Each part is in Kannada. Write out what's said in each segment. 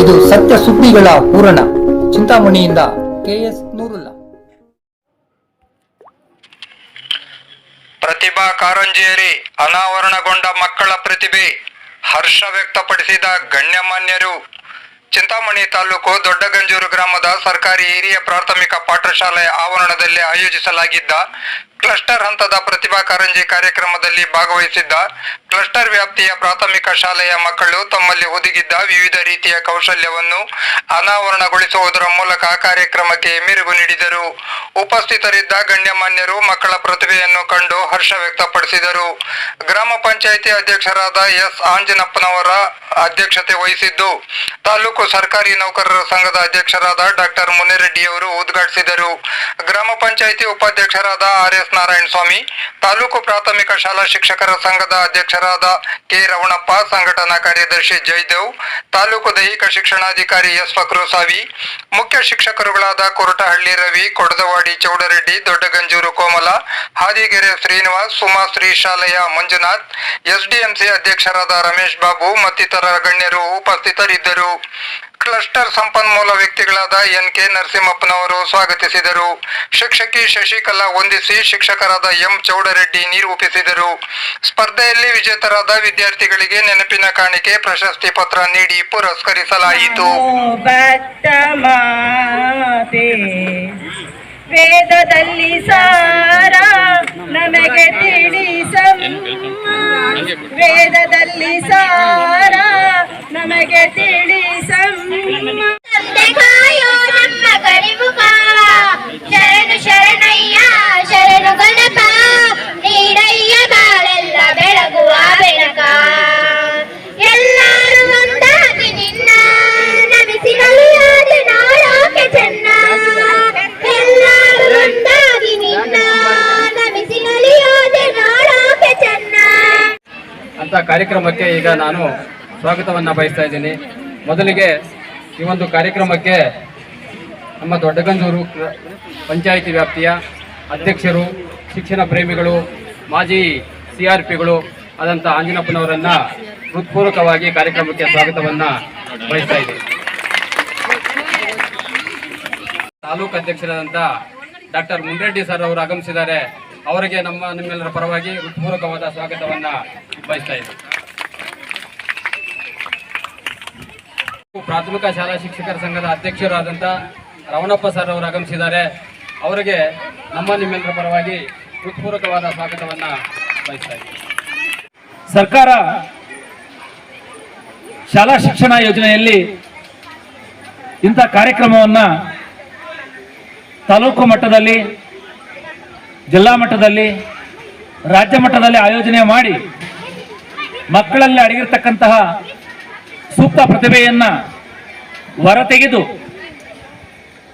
ಇದು ಸತ್ಯ ಸುದ್ದಿಗಳ ಪೂರಣ ಚಿಂತಾಮಣಿಯಿಂದ ಕೆಎಸ್ ನೂರುಲ್ಲ. ಪ್ರತಿಭಾ ಕಾರಂಜಿಯರಿ ಅನಾವರಣಗೊಂಡ ಮಕ್ಕಳ ಪ್ರತಿಭೆ ಹರ್ಷ ವ್ಯಕ್ತಪಡಿಸಿದ ಗಣ್ಯಮಾನ್ಯರು. ಚಿಂತಾಮಣಿ ತಾಲೂಕು ದೊಡ್ಡಗಂಜೂರು ಗ್ರಾಮದ ಸರ್ಕಾರಿ ಹಿರಿಯ ಪ್ರಾಥಮಿಕ ಪಾಠಶಾಲೆಯ ಆವರಣದಲ್ಲಿ ಆಯೋಜಿಸಲಾಗಿದ್ದ ಕ್ಲಸ್ಟರ್ ಹಂತದ ಪ್ರತಿಭಾ ಕಾರಂಜಿ ಕಾರ್ಯಕ್ರಮದಲ್ಲಿ ಭಾಗವಹಿಸಿದ್ದ ಕ್ಲಸ್ಟರ್ ವ್ಯಾಪ್ತಿಯ ಪ್ರಾಥಮಿಕ ಶಾಲೆಯ ಮಕ್ಕಳು ತಮ್ಮಲ್ಲಿ ಹುದುಗಿದ್ದ ವಿವಿಧ ರೀತಿಯ ಕೌಶಲ್ಯವನ್ನು ಅನಾವರಣಗೊಳಿಸುವುದರ ಮೂಲಕ ಕಾರ್ಯಕ್ರಮಕ್ಕೆ ಮೆರುಗು ನೀಡಿದರು. ಉಪಸ್ಥಿತರಿದ್ದ ಗಣ್ಯಮಾನ್ಯರು ಮಕ್ಕಳ ಪ್ರತಿಭೆಯನ್ನು ಕಂಡು ಹರ್ಷ ವ್ಯಕ್ತಪಡಿಸಿದರು. ಗ್ರಾಮ ಪಂಚಾಯಿತಿ ಅಧ್ಯಕ್ಷರಾದ ಎಸ್. ಆಂಜನಪ್ಪನವರ ಅಧ್ಯಕ್ಷತೆ ವಹಿಸಿದ್ದು, ತಾಲೂಕು ಸರ್ಕಾರಿ ನೌಕರರ ಸಂಘದ ಅಧ್ಯಕ್ಷರಾದ ಡಾಕ್ಟರ್ ಮುನಿರೆಡ್ಡಿಯವರು ಉದ್ಘಾಟಿಸಿದರು. ಗ್ರಾಮ ಪಂಚಾಯಿತಿ ಉಪಾಧ್ಯಕ್ಷರಾದ ಆರ್. ಎಸ್. ನಾರಾಯಣ ಸ್ವಾಮಿ, ತಾಲೂಕು ಪ್ರಾಥಮಿಕ ಶಾಲಾ ಶಿಕ್ಷಕರ ಸಂಘದ ಅಧ್ಯಕ್ಷರಾದ ಕೆ. ರವಣಪ್ಪ, ಸಂಘಟನಾ ಕಾರ್ಯದರ್ಶಿ ಜಯದೇವ್, ತಾಲೂಕು ದೈಹಿಕ ಶಿಕ್ಷಣಾಧಿಕಾರಿ ಎಸ್. ಫಕ್ರೋಸಾವಿ ಮುಖ್ಯ ಶಿಕ್ಷಕರುಗಳಾದ ಕೊರಟಹಳ್ಳಿ ರವಿ, ಕೊಡದವಾಡಿ ಚೌಡರೆಡ್ಡಿ, ದೊಡ್ಡಗಂಜೂರು ಕೋಮಲ, ಹಾದಿಗೆರೆ ಶ್ರೀನಿವಾಸ್ ಸುಮಾಶ್ರೀ ಶಾಲೆಯ ಮಂಜುನಾಥ್ ಎಸ್ಡಿಎಂಸಿ ಅಧ್ಯಕ್ಷರಾದ ರಮೇಶ್ ಬಾಬು ಮತ್ತಿತರ ಗಣ್ಯರು ಉಪಸ್ಥಿತರಿದ್ದರು. ಕ್ಲಸ್ಟರ್ ಸಂಪನ್ಮೂಲ ವ್ಯಕ್ತಿಗಳಾದ ಎನ್ ಕೆ ನರಸಿಂಹಪ್ಪನವರು ಸ್ವಾಗತಿಸಿದರು. ಶಿಕ್ಷಕಿ ಶಶಿಕಲಾ ವಂದಿಸಿ ಶಿಕ್ಷಕರಾದ ಎಂ ಚೌಡರೆಡ್ಡಿ ನಿರೂಪಿಸಿದರು ಸ್ಪರ್ಧೆಯಲ್ಲಿ ವಿಜೇತರಾದ ವಿದ್ಯಾರ್ಥಿಗಳಿಗೆ ನೆನಪಿನ ಕಾಣಿಕೆ, ಪ್ರಶಸ್ತಿ ಪತ್ರ ನೀಡಿ ಪುರಸ್ಕರಿಸಲಾಯಿತು. ವೇದದಲ್ಲಿ ಸಾರ ನಮಗೆ ತಿಳಿಸಮ್ಮ. ವೇದದಲ್ಲಿ ಸಾರ. ನಮಗೆ ತಿಳಿಸಮ್ಮ. ಅಂತ ಕಾರ್ಯಕ್ರಮಕ್ಕೆ ಈಗ ನಾನು ಸ್ವಾಗತವನ್ನು ಬಯಸ್ತಾ ಇದ್ದೀನಿ. ಮೊದಲಿಗೆ ಈ ಒಂದು ಕಾರ್ಯಕ್ರಮಕ್ಕೆ ನಮ್ಮ ದೊಡ್ಡಗಂಜೂರು ಪಂಚಾಯಿತಿ ವ್ಯಾಪ್ತಿಯ ಅಧ್ಯಕ್ಷರು, ಶಿಕ್ಷಣ ಪ್ರೇಮಿಗಳು, ಮಾಜಿ ಸಿ ಆರ್ ಪಿಗಳು ಆದಂಥ ಆಂಜನಪ್ಪನವರನ್ನ ಹೃತ್ಪೂರ್ವಕವಾಗಿ ಕಾರ್ಯಕ್ರಮಕ್ಕೆ ಸ್ವಾಗತವನ್ನು ಬಯಸ್ತಾ ಇದ್ದೀನಿ. ತಾಲೂಕು ಅಧ್ಯಕ್ಷರಾದಂಥ ಡಾಕ್ಟರ್ ಮುನ್ರೆಡ್ಡಿ ಸರ್ ಅವರು ಆಗಮಿಸಿದ್ದಾರೆ. ಅವರಿಗೆ ನಮ್ಮ ನಿಮ್ಮೆಲ್ಲರ ಪರವಾಗಿ ಹೃತ್ಪೂರ್ವಕವಾದ ಸ್ವಾಗತವನ್ನ ಬಯಸ್ತಾ ಇದ್ದೀವಿ ಪ್ರಾಥಮಿಕ ಶಾಲಾ ಶಿಕ್ಷಕರ ಸಂಘದ ಅಧ್ಯಕ್ಷರಾದಂಥ ರವಣಪ್ಪ ಸರ್ ಅವರು ಆಗಮಿಸಿದ್ದಾರೆ. ಅವರಿಗೆ ನಮ್ಮ ನಿಮ್ಮೆಲ್ಲರ ಪರವಾಗಿ ಹೃತ್ಪೂರ್ವಕವಾದ ಸ್ವಾಗತವನ್ನ ಬಯಸ್ತಾ ಇದ್ದೀವಿ ಸರ್ಕಾರ ಶಾಲಾ ಶಿಕ್ಷಣ ಯೋಜನೆಯಲ್ಲಿ ಇಂಥ ಕಾರ್ಯಕ್ರಮವನ್ನು ತಾಲೂಕು ಮಟ್ಟದಲ್ಲಿ ಜಿಲ್ಲಾ ಮಟ್ಟದಲ್ಲಿ, ರಾಜ್ಯ ಮಟ್ಟದಲ್ಲಿ ಆಯೋಜನೆ ಮಾಡಿ ಮಕ್ಕಳಲ್ಲಿ ಅಡಗಿರ್ತಕ್ಕಂತಹ ಸೂಕ್ತ ಪ್ರತಿಭೆಯನ್ನು ಹೊರತೆಗೆದು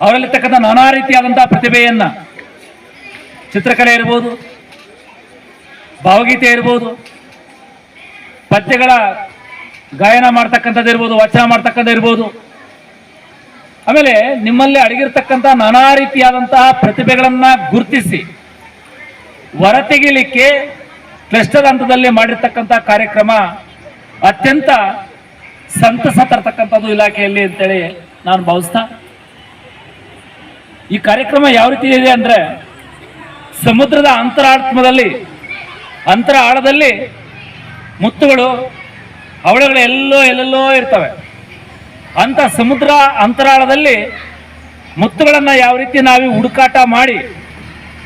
ಅವರಲ್ಲಿರ್ತಕ್ಕಂಥ ನಾನಾ ರೀತಿಯಾದಂತಹ ಪ್ರತಿಭೆಯನ್ನು ಚಿತ್ರಕಲೆ ಇರ್ಬೋದು, ಭಾವಗೀತೆ ಇರ್ಬೋದು, ಪದ್ಯಗಳ ಗಾಯನ ಮಾಡ್ತಕ್ಕಂಥದ್ದು ಇರ್ಬೋದು, ವಚನ ಮಾಡ್ತಕ್ಕಂಥ ಇರ್ಬೋದು. ಆಮೇಲೆ ನಿಮ್ಮಲ್ಲಿ ಅಡಗಿರ್ತಕ್ಕಂಥ ನಾನಾ ರೀತಿಯಾದಂತಹ ಪ್ರತಿಭೆಗಳನ್ನು ಗುರುತಿಸಿ ಹೊರತೆಗಿಲಿಕ್ಕೆ ಕ್ಲಸ್ಟರ್ ಹಂತದಲ್ಲಿ ಮಾಡಿರ್ತಕ್ಕಂಥ ಕಾರ್ಯಕ್ರಮ ಅತ್ಯಂತ ಸಂತಸ ತರ್ತಕ್ಕಂಥದ್ದು ಇಲಾಖೆಯಲ್ಲಿ ಅಂತೇಳಿ ನಾನು ಭಾವಿಸ್ತಾ. ಈ ಕಾರ್ಯಕ್ರಮ ಯಾವ ರೀತಿ ಇದೆ ಅಂದರೆ ಸಮುದ್ರದ ಅಂತರಾತ್ಮದಲ್ಲಿ ಅಂತರ ಆಳದಲ್ಲಿ ಮುತ್ತುಗಳು ಅವಳೆಗಳು ಎಲ್ಲೋ ಎಲ್ಲೆಲ್ಲೋ ಇರ್ತವೆ. ಅಂತ ಸಮುದ್ರ ಅಂತರಾಳದಲ್ಲಿ ಮುತ್ತುಗಳನ್ನು ಯಾವ ರೀತಿ ನಾವು ಹುಡುಕಾಟ ಮಾಡಿ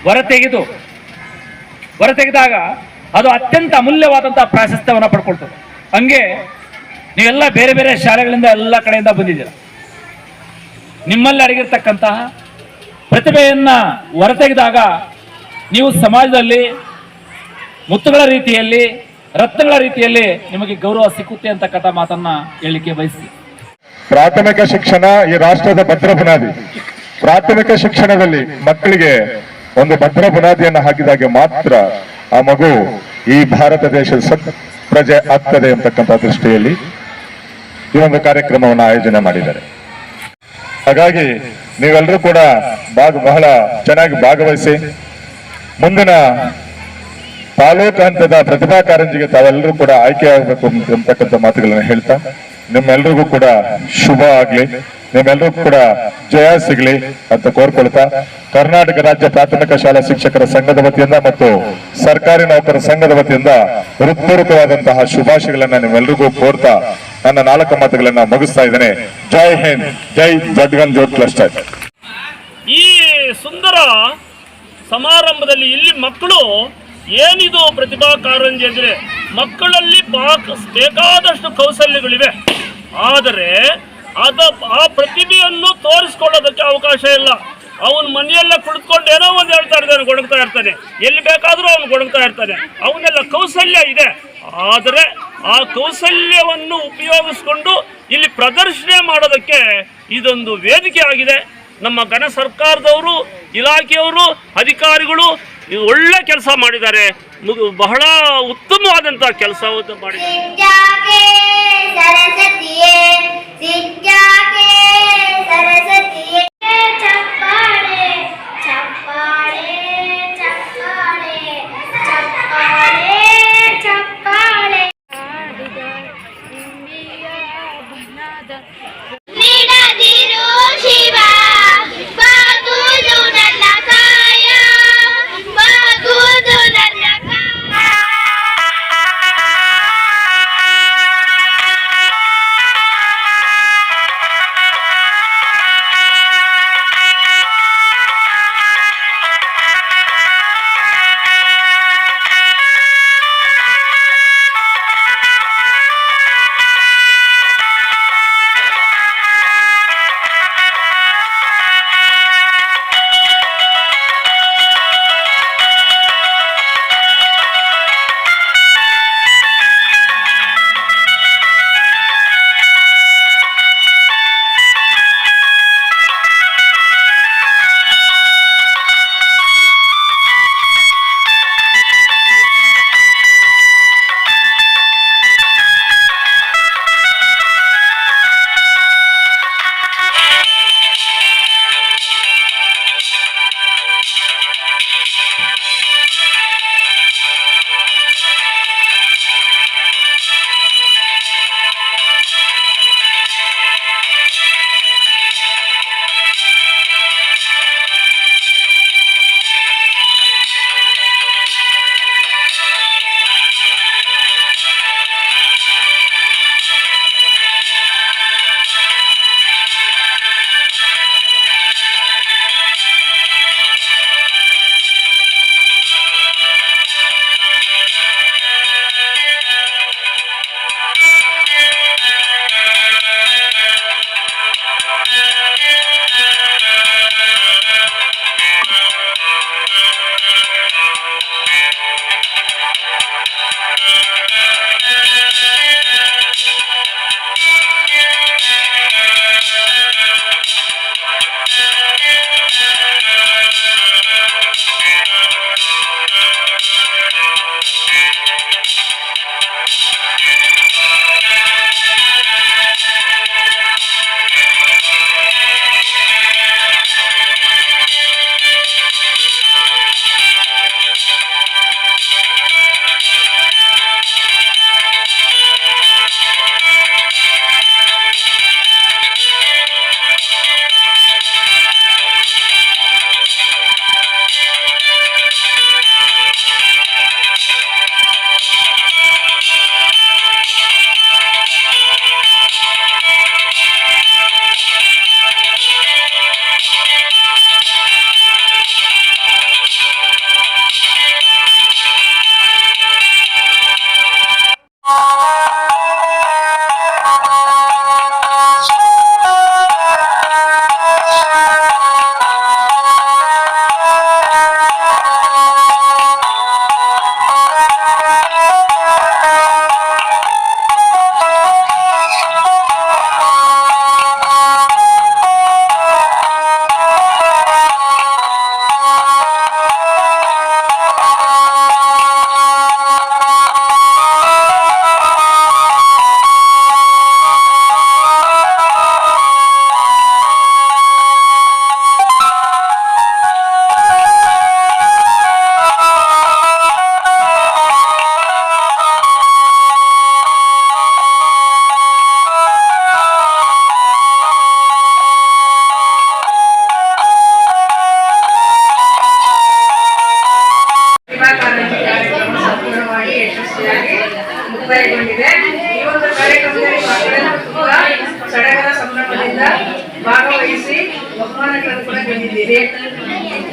ಹೊರತೆಗೆದು ಹೊರತೆಗೆದಾಗ ಅದು ಅತ್ಯಂತ ಅಮೂಲ್ಯವಾದಂತಹ ಪ್ರಾಶಸ್ತ್ಯವನ್ನು ಪಡ್ಕೊಳ್ತದೆ. ಹಂಗೆ ನೀವೆಲ್ಲ ಬೇರೆ ಬೇರೆ ಶಾಲೆಗಳಿಂದ ಎಲ್ಲ ಕಡೆಯಿಂದ ಬಂದಿದ್ದೀರ. ನಿಮ್ಮಲ್ಲಿ ಅಡಗಿರ್ತಕ್ಕಂತಹ ಪ್ರತಿಭೆಯನ್ನ ಹೊರತೆಗೆದಾಗ ನೀವು ಸಮಾಜದಲ್ಲಿ ಮುತ್ತುಗಳ ರೀತಿಯಲ್ಲಿ, ರತ್ನಗಳ ರೀತಿಯಲ್ಲಿ ನಿಮಗೆ ಗೌರವ ಸಿಕ್ಕುತ್ತೆ ಅಂತಕ್ಕಂಥ ಮಾತನ್ನ ಹೇಳಿಕೆ ಬಯಸಿ ಪ್ರಾಥಮಿಕ ಶಿಕ್ಷಣ ಈ ರಾಷ್ಟ್ರದ ಭದ್ರ ಪ್ರಾಥಮಿಕ ಶಿಕ್ಷಣದಲ್ಲಿ ಮಕ್ಕಳಿಗೆ ಒಂದು ಭದ್ರ ಬುನಾದಿಯನ್ನು ಹಾಕಿದಾಗ ಮಾತ್ರ ಆ ಮಗು ಈ ಭಾರತ ದೇಶದ ಸತ್ ಪ್ರಜೆ ಆಗ್ತದೆ ಅಂತಕ್ಕಂಥ ದೃಷ್ಟಿಯಲ್ಲಿ ಈ ಒಂದು ಕಾರ್ಯಕ್ರಮವನ್ನು ಆಯೋಜನೆ ಮಾಡಿದ್ದಾರೆ. ಹಾಗಾಗಿ ನೀವೆಲ್ಲರೂ ಕೂಡ ಭಾಗ ಬಹಳ ಚೆನ್ನಾಗಿ ಭಾಗವಹಿಸಿ, ಮುಂದಿನ ತಾಲೂಕು ಹಂತದ ಪ್ರತಿಭಾ ಕಾರಂಜಿಗೆ ತಾವೆಲ್ಲರೂ ಕೂಡ ಆಯ್ಕೆ ಆಗಬೇಕು ಅಂತಕ್ಕಂಥ ಮಾತುಗಳನ್ನು ಹೇಳ್ತಾ ನಿಮ್ಮೆಲ್ರಿಗೂ ಕೂಡ ಶುಭ ಆಗ್ಲಿ. ನಿಮ್ಮೆಲ್ರಿಗೂ ಕೂಡ ಜಯ ಸಿಗ್ಲಿ ಅಂತ ಕೋರ್ಕೊಳ್ತಾ, ಕರ್ನಾಟಕ ರಾಜ್ಯ ಪ್ರಾಥಮಿಕ ಶಾಲಾ ಶಿಕ್ಷಕರ ಸಂಘದ ವತಿಯಿಂದ ಮತ್ತು ಸರ್ಕಾರಿ ನೌಕರ ಸಂಘದ ವತಿಯಿಂದ ಹೃತ್ಪೂರ್ವಕವಾದಂತಹ ಶುಭಾಶಯಗಳನ್ನ ನಿಮ್ಮೆಲ್ರಿಗೂ ಕೋರ್ತಾ ನನ್ನ ನಾಲ್ಕು ಮಾತುಗಳನ್ನ ಮುಗಿಸ್ತಾ ಇದ್ದೇನೆ. ಜೈ ಹಿಂದ್, ಜೈ ಜಡ್ಗನ್ ಜೋತ್ ಕ್ಲಸ್ಟರ್. ಈ ಸುಂದರ ಸಮಾರಂಭದಲ್ಲಿ ಇಲ್ಲಿ ಮಕ್ಕಳು ಏನಿದು ಪ್ರತಿಭಾ ಕಾರಂಜಿ ಅಂದರೆ ಮಕ್ಕಳಲ್ಲಿ ಬಾಕ್ ಬೇಕಾದಷ್ಟು ಕೌಶಲ್ಯಗಳಿವೆ. ಆದರೆ ಅದ ಆ ಪ್ರತಿಭೆಯನ್ನು ತೋರಿಸ್ಕೊಳ್ಳೋದಕ್ಕೆ ಅವಕಾಶ ಇಲ್ಲ. ಅವನ ಮನೆಯಲ್ಲೇ ಕುಳಿತುಕೊಂಡು ಏನೋ ಒಂದು ಹೇಳ್ತಾ ಇರ್ತಾನೆ ಗೊಡಗ್ತಾ ಇರ್ತಾನೆ. ಎಲ್ಲಿ ಬೇಕಾದರೂ ಅವನು ಗೊಡಗ್ತಾ ಇರ್ತಾನೆ. ಅವನೆಲ್ಲ ಕೌಶಲ್ಯ ಇದೆ. ಆದರೆ ಆ ಕೌಶಲ್ಯವನ್ನು ಉಪಯೋಗಿಸ್ಕೊಂಡು ಇಲ್ಲಿ ಪ್ರದರ್ಶನ ಮಾಡೋದಕ್ಕೆ ಇದೊಂದು ವೇದಿಕೆ ಆಗಿದೆ. ನಮ್ಮ ಘನ ಸರ್ಕಾರದವರು, ಇಲಾಖೆಯವರು, ಅಧಿಕಾರಿಗಳು ಇದು ಒಳ್ಳೆ ಕೆಲಸ ಮಾಡಿದ್ದಾರೆ. ಬಹಳ ಉತ್ತಮವಾದಂತಹ ಕೆಲಸ ಮಾಡಿದ್ದಾರೆ.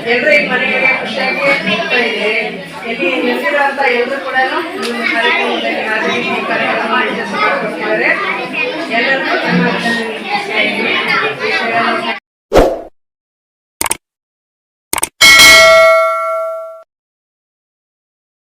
ಎಲ್ಲರೂ ಈ ಮನೆಗೆ ಖುಷಿಯಾಗಿ ಹೋಗ್ತಾ ಇದ್ದೀರಿ. ಇಲ್ಲಿ ನಿಂತಿರುವಂತ ಎಲ್ಲರೂ ಕೂಡ ಮಾಡಿದ್ದಾರೆ ಎಲ್ಲರಿಗೂ ಚೆನ್ನಾಗಿ